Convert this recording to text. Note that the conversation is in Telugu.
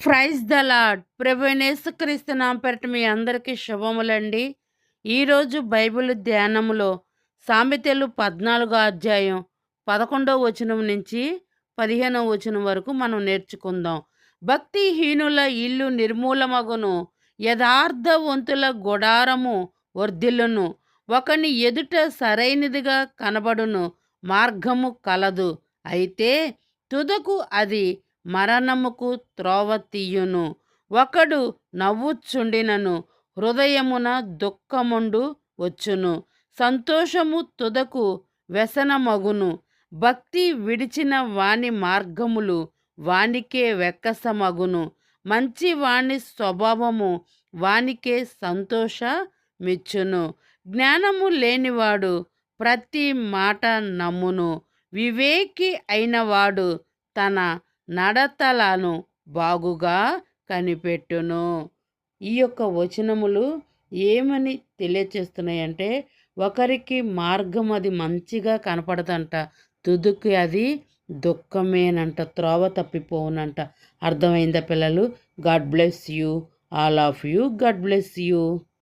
ప్రైజ్ ద లాడ్ ప్రభునేసుక్రీస్తు నాంపేరట మీ అందరికీ శుభములండి. ఈరోజు బైబిల్ ధ్యానములో సామెతలు పద్నాలుగో అధ్యాయం పదకొండవ వచనం నుంచి పదిహేనవ వచనం వరకు మనం నేర్చుకుందాం. భక్తిహీనుల ఇల్లు నిర్మూలమగును యథార్థవంతుల గుడారము వర్ధిల్లును ఒకని ఎదుట సరైనదిగా కనబడును మార్గము కలదు. అయితే తుదకు అది మరణముకు త్రోవ తీయును. ఒకడు నవ్వుచుండినను హృదయమున దుఃఖముండు వచ్చును. సంతోషము తుదకు వ్యసనమగును. భక్తి విడిచిన వాని మార్గములు వానికే వెక్కసమగును మంచి వాని స్వభావము వానికే సంతోషమిచ్చును. జ్ఞానము లేనివాడు ప్రతి మాట నమ్మును. వివేకి అయినవాడు తన నడతలను బాగుగా కనిపెట్టును. ఈ యొక్క వచనములు ఏమని తెలియచేస్తున్నాయంటే ఒకరికి మార్గం అది మంచిగా కనపడదంట తుదుకి అది దుఃఖమేనంట త్రోవ తప్పిపోవునంట. అర్థమైందా పిల్లలు? God bless you all of you God bless you.